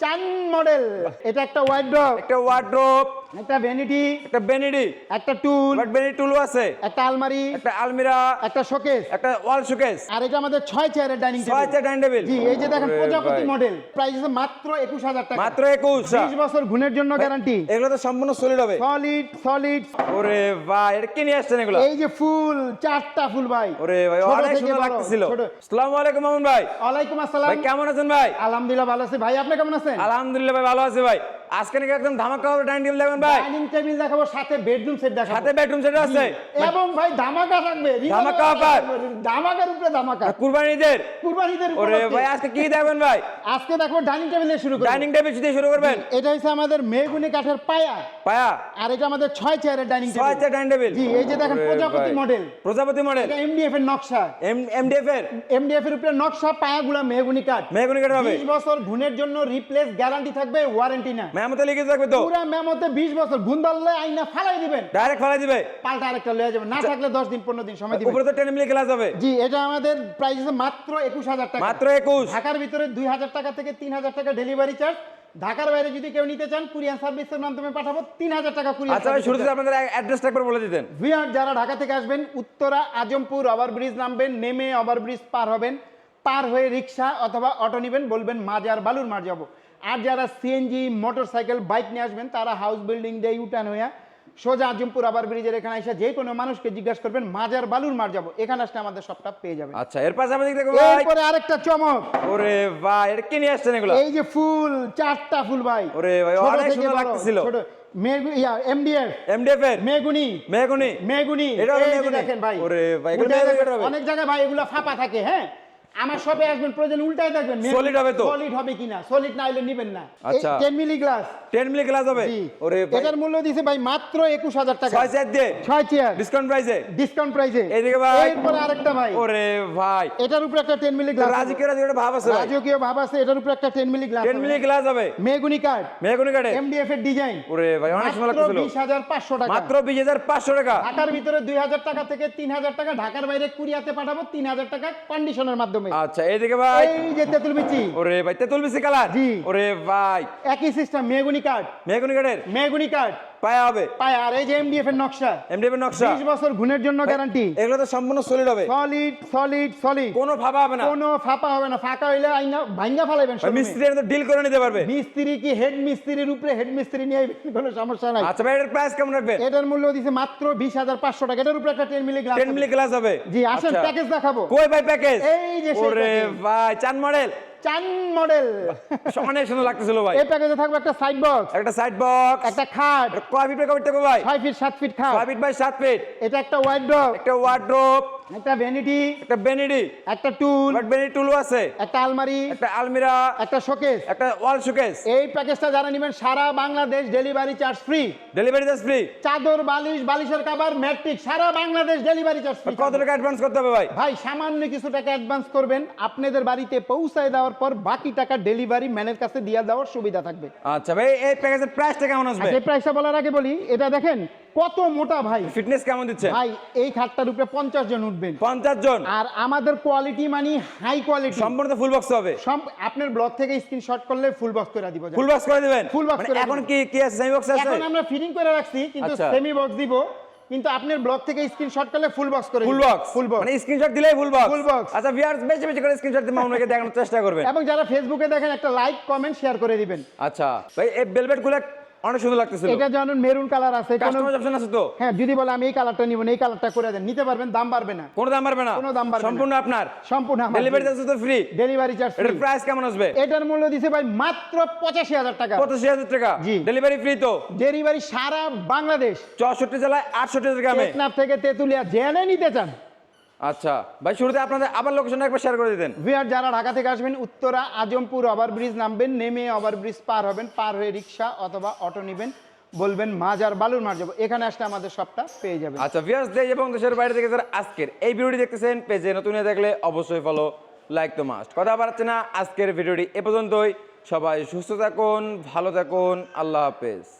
চান মডেল। এটা একটা ওয়ার্ড্রপ একটা ওয়ার্ড্রোপ একটা ভ্যানিটি একটা বেনিডি একটা টুল বাট বেনিডি টুলও আছে। একটা আলমারি একটা আলমিরা একটা শোকেস একটা ওয়াল শোকেস আর এটা আমাদের ছয় চেয়ারের ডাইনিং ছয় চেয়ার ডাইনিং টেবিল জি এই যে দেখেন প্রজাপতি মডেল প্রাইস আছে মাত্র একুশ হাজার টাকা। মাত্র একুশ বিশ বছর গুণের জন্য গ্যারান্টি এগুলো তো সম্পূর্ণ সলিড হবে। সলিড সলিড ওরে ভাই এটা কি নিয়ে আসছেন এগুলো? এই যে ফুল চারটা ফুল ভাই। ওরে ভাই অনেক সুন্দর লাগতেছিল। আসসালামু আলাইকুম মামুন ভাই। ওয়ালাইকুম আসসালাম। ভাই কেমন আছেন ভাই? আলহামদুলিল্লাহ ভালো আছি। ভাই আপনি কেমন আছেন? আলহামদুলিল্লাহ ভাই ভালো আছি ভাই। আজকে নাকি একদম ধামাকা হবে ডাইনিং টেবিল দেখবেন ভাই। ডাইনিং টেবিল দেখাবো সাথে বেডরুম সেট দেখাবো। সাথে বেডরুম সেট আছে। এবং ভাই ধামাকা থাকবে। ধামাকা offer। ধামাকার উপরে ধামাকা। কুরবানি ঈদের কুরবানিদের ওরে ভাই আজকে কি দেখবেন ভাই? আজকে দেখো ডাইনিং টেবিল শুরু করব। ডাইনিং টেবিল দিয়ে শুরু করবেন। এটা হচ্ছে আমাদের মেহগুনি কাঠের পায়া। পায়া। আর এটা আমাদের ছয় চেয়ারের ডাইনিং ছয় টেবিল। Chair dining table. জি এই যে দেখেন প্রজাপতি মডেল। প্রজাপতি মডেল। এটা এমডিএফ এর নকশা। এমডিএফ এর? এমডিএফ এর উপরে নকশা পায়াগুলা মেহগুনি কাঠ। মেহগুনি কাঠ হবে। 20 বছর ঘুণের জন্য রিপ্লেস গ্যারান্টি থাকবে ওয়ারেন্টি না। মেহমতে লিখে থাকবে তো। পুরা মেমোতে 20 বছর ঘুণ আইনা ফালাই দিবেন। ডাইরেক্ট ফেলাই দিবে। পাল্টা আরেকটা লয়ে যাবেন। না থাকলে 10 দিন 15 দিন সময় দিবেন। উপরে তো টেন মিলি ক্লাস হবে। জি এটা আমাদের প্রাইস আছে মাত্র 21000 টাকা। মাত্র একুশ। ঢাকার ভিতরে 2000 টাকা থেকে 3000 টাকা ডেলিভারি চার্জ ঢাকার বাইরে যদি কেউ নিতে চান কুরিয়ার সার্ভিসের মাধ্যমে পাঠাবো। 3000 টাকা কুরিয়ার আচ্ছা শুরুতে আপনাদের অ্যাড্রেসটা একবার বলে দিতেন। ভিআর যারা ঢাকা থেকে আসবেন উত্তরা আজমপুর ওভারব্রিজ নামবেন নেমে ওভারব্রিজ পার হবেন। পার হয়ে রিক্সা অথবা অটো নেবেন বলবেন মাজার বালুর মার যাব। আর যারা সিএনজি মোটরসাইকেল বাইক নিয়ে আসবেন তারা হাউস বিল্ডিং দিয়ে ইউটার্ন হইয়া সোজা আজমপুর আবার ব্রিজের এখানে এসে যে কোনো মানুষকে জিজ্ঞাসা করবেন মাজার বালুর মার যাব? এখানে আসলে আমাদের সবটা পেয়ে যাবেন। আচ্ছা এর পাশে আমাদের দেখো ভাই। এরপরে আরেকটা চমক। ওরে ভাই এটা কি নিয়ে আসছেন এগুলো? এই যে ফুল চারটা ফুল ভাই। ওরে ভাই, অনেক সুন্দর লাগতেছিল। ছোট। এর। অনেক জায়গায় ভাই এগুলো ফাঁপা থাকে হ্যাঁ? আমার শপে আসবেন প্রয়োজন উল্টায় দেখবেন Solid হবে তো? সলিড হবে কিনা? সলিড না হলে নিবেন না। আচ্ছা। 10 milli glass ten milli glass হবে? ওরে এটার মূল্য দিছে ভাই মাত্র 21000 টাকা। ছয় চেয়ার দিয়ে? ছয় চেয়ার ডিসকাউন্ট প্রাইসে ডিসকাউন্ট প্রাইসে এইদিকে ভাই। এরপর আরেকটা ভাই। ওরে ভাই। এটার উপরে একটা 10 মিলি গ্লাস রাজকীয় রাজকীয় ভাব আছে রাজকীয় ভাব আছে এটার উপরে একটা 10 milli glass ten milli glass হবে। মেগুনি কার্ড মেহগুনি কাটে এমডিএফ এর ডিজাইন ওরে ভাই অনেক সুন্দর মাত্র লাগতেছিল। 20500 টাকা। মাত্র বিশ হাজার পাঁচশো টাকা। ঢাকার ভিতরে দুই হাজার টাকা থেকে তিন হাজার টাকা ঢাকার বাইরে কুরিয়াতে পাঠাবো তিন হাজার টাকা কন্ডিশনের মাধ্যমে। আচ্ছা এইদিকে ভাই। এই যে তেঁতুল বিচি ওরে ভাই তেতুল বিচি কালার। জি। ওরে ভাই। একই সিস্টেম মেগুনি কার্ড মেগুনি কাটের মেগুনি কার্ড পায়া হবে। পায় আর এই যে এমডিএফ এর নকশা এমডিএফ এর নকশা। বিশ বছর ঘুণের জন্য গ্যারান্টি এগুলো তো সম্পূর্ণ সলিড হবে। সলিড সলিড সলিড কোনো ফাঁপা হবে না। কোনো ফাঁপা হবে না। ফাঁকা হইলে আইনা showroom-এ। মিস্ত্রি তো ডিল করে নিতে পারবে। মিস্ত্রি কি হেড মিস্ত্রির উপরে হেড মিস্ত্রি নিয়ে কোনো সমস্যা নাই। আচ্ছা ভাই এটার প্রাইস কেমন রাখবেন? এটার মূল্য দিছে মাত্র বিশ হাজার পাঁচশো টাকা। এটার উপরে একটা ten milli glass ten milli glass হবে। জি আসেন আচ্ছা। প্যাকেজ দেখাবো। কই ভাই প্যাকেজ এই যে ওরে ভাই চান মডেল চান মডেল। অনেক সুন্দর লাগতেছিল ভাই। এই প্যাকেজে থাকবে একটা সাইড বক্স একটা সাইড বক্স একটা খাট। কয় ফিট কয় ফিট ভাই? ছয় ফিট সাত ফিট খাট। ছয় ফিট বাই সাত ফিট এটা একটা ওয়ার্ড্রপ একটা ওয়ার্ড্রোপ একটা ভ্যানিটি একটা বেনিডি একটা টুল বাট বেনিডি টুলও আছে। একটা আলমারি একটা আলমিরা একটা শোকেস একটা ওয়াল শোকেস এই প্যাকেজটা যারা নেবেন সারা Bangladesh delivery charge free delivery charge free চাদর বালিশ বালিশের ম্যাট্রিক সারা বাংলাদেশ ডেলিভারি চার্জ ফ্রি কত টাকা অ্যাডভান্স করতে হবে ভাই? ভাই সামান্য কিছু টাকা অ্যাডভান্স করবেন। আপনাদের বাড়িতে পৌঁছায় দেওয়ার পর বাকি টাকা ডেলিভারি ম্যানের কাছে দিয়ে দেওয়ার সুবিধা থাকবে। আচ্ছা ভাই এই প্যাকেজের প্রাইসটা কেমন আসবে? আচ্ছা এই প্রাইসটা বলার আগে বলি এটা দেখেন কত মোটা ভাই? ফিটনেস কেমন দিচ্ছে? ভাই এই খাটটার উপরে পঞ্চাশ জন উঠবেন। পঞ্চাশ জন? আর আমাদের কোয়ালিটি মানে হাই কোয়ালিটি সম্পূর্ণ ফুল বক্স হবে। আপনার ব্লগ থেকে স্ক্রিনশট করলে ফুল বক্স করে দিব ফুল বক্স করে দিবেন? Full box মানে করে এখন কি কি আছে? সেমি বক্স আছে? এখন আমরা ফিটিং করে রাখছি কিন্তু আচ্ছা। সেমি বক্স দিব। কিন্তু আপনার ব্লগ থেকে স্ক্রিনশট করলে ফুল বক্স করে ফুল। বক্স ফুল বক্স মানে স্ক্রিনশট দিলেই ফুল বক্স Full box। আচ্ছা ভিউয়ার্স বেশি বেশি করে স্ক্রিনশট দিয়ে মামুনকে দেখানোর চেষ্টা করবেন। এবং যারা ফেসবুকে দেখেন একটা লাইক কমেন্ট শেয়ার করে দিবেন। আচ্ছা। ভাই এই ভেলভেটগুলো অনেক সুন্দর লাগতেছিল। এটা যেমন মেরুন কালার আছে কাস্টমাইজ অপশন আছে তো? হ্যাঁ যদি বলে আমি এই কালারটা নিব এই কালারটা করে দেন নিতে পারবেন দাম বাড়বে না। কোনো দাম পারবে না? কোনো দাম বাড়বে সম্পূর্ণ আপনার। সম্পূর্ণ ডেলিভারি চার্জ তো ফ্রি ডেলিভারি চার্জ এটার প্রাইস কেমন আসবে? এটার মূল্য দিছে ভাই মাত্র পঁচাশি হাজার টাকা। পঁচাশি হাজার টাকা। জি। ডেলিভারি ফ্রি তো? ডেলিভারি সারা বাংলাদেশ। চৌষট্টি জেলায় আটষট্টি গ্রামে। টেকনাফ থেকে তেতুলিয়া জেনে নিতে চান। আচ্ছা। ভাই শুরুতে আপনাদের আবার লোকেশনটা একবার শেয়ার করে দিতেন। ভিআর যারা ঢাকা থেকে আসবেন উত্তরা আজমপুর ওভারব্রিজ নামবেন নেমে ওভারব্রিজ পার হবেন পার হয়ে রিক্সা অথবা অটো নেবেন বলবেন মাজার বালুর মার যাব। এখানে আসলে আমাদের সবটা পেয়ে যাবেন। আচ্ছা ভিউয়ার্স দেশ এবং দেশের বাইরে থেকে যারা আজকের এই ভিডিওটি দেখতেছেন পেজে নতুন থাকলে অবশ্যই ফলো লাইক তো মাস্ট কথা বাড়াচ্ছে না আজকের ভিডিওটি এ পর্যন্তই। সবাই সুস্থ থাকুন ভালো থাকুন আল্লাহ হাফেজ।